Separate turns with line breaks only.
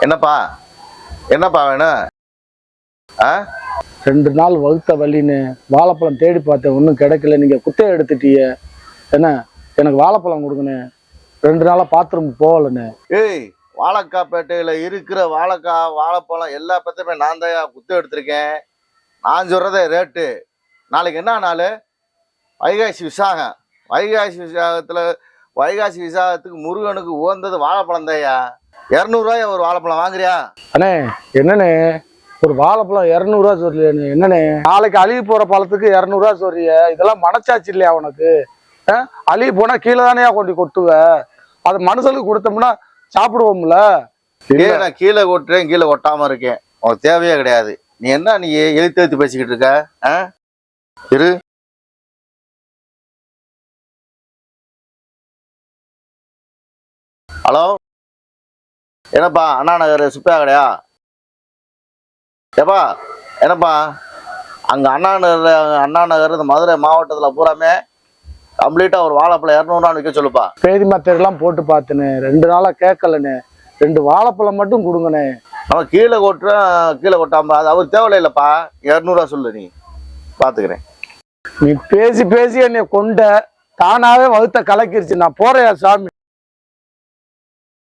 என்னப்பா? என்னப்பா வேணும் ஆ?
ரெண்டு நாள் வகுத்த வழின்னு வாழைப்பழம் தேடி பார்த்தேன். ஒன்றும் கிடைக்கல. நீங்கள் குத்தையை எடுத்துட்டீங்க. என்ன? எனக்கு வாழைப்பழம் கொடுங்கண்ணே. ரெண்டு நாளாக பாத்ரூம் போகலண்ணே.
ஏய் வாழைக்காப்பேட்டையில் இருக்கிற வாழைக்காய் வாழைப்பழம் எல்லா பத்தையுமே நான் தான் குத்து எடுத்திருக்கேன். நான் சொல்கிறதே ரேட்டு நாளைக்கு என்ன நாள்? வைகாசி விசாகம். வைகாசி விசாகத்தில் வைகாசி விசாகத்துக்கு முருகனுக்கு உகந்தது வாழைப்பழம் தான்யா. இரநூறுவாயா ஒரு வாழைப்பழம் வாங்குறியா?
அண்ணே என்னண்ணே? ஒரு வாழைப்பழம் இரநூறுவா சொல்லியாண்ணே என்னண்ணே? நாளைக்கு அழுகி போகிற பழத்துக்கு இரநூறுவா சொல்றிய இதெல்லாம் மனச்சாச்சு இல்லையா உனக்கு? அழுகி போனால் கீழே தானேயா கொண்டு கொட்டுவ? அது மனுஷனுக்கு கொடுத்தோம்னா சாப்பிடுவோம்ல?
ஏன் நான் கீழே கொட்டுறேன் கீழே கொட்டாமல் இருக்கேன். உனக்கு தேவையே கிடையாது. நீ என்ன நீ எழுத்து எழுத்து பேசிக்கிட்டு இருக்க? ஆ? இரு. ஹலோ? என்னப்பா அண்ணா நகர் சுப்பையா கடையா? ஏப்பா என்னப்பா? அங்கே அண்ணா நகர் அண்ணா நகர் இந்த மதுரை மாவட்டத்தில் பூராமே கம்ப்ளீட்டாக ஒரு வாழைப்பழம் இரநூறுவா விற்க சொல்லுப்பா.
பேதி மாத்திரைலாம் போட்டு பார்த்தேனே ரெண்டு நாளாக கேட்கலண்ணே ரெண்டு வாழைப்பழம் மட்டும் கொடுங்கண்ணே
அவன் கீழே கொட்டுறான் கீழே கொட்டாம அது அவர் தேவையில்லைப்பா. இரநூறுவா சொல்லு நீ. பார்த்துக்கிறேன்
நீ பேசி பேசி என்னை கொண்ட தானாவே வகுத்த கலக்கிருச்சு. நான் போறேன் சாமி.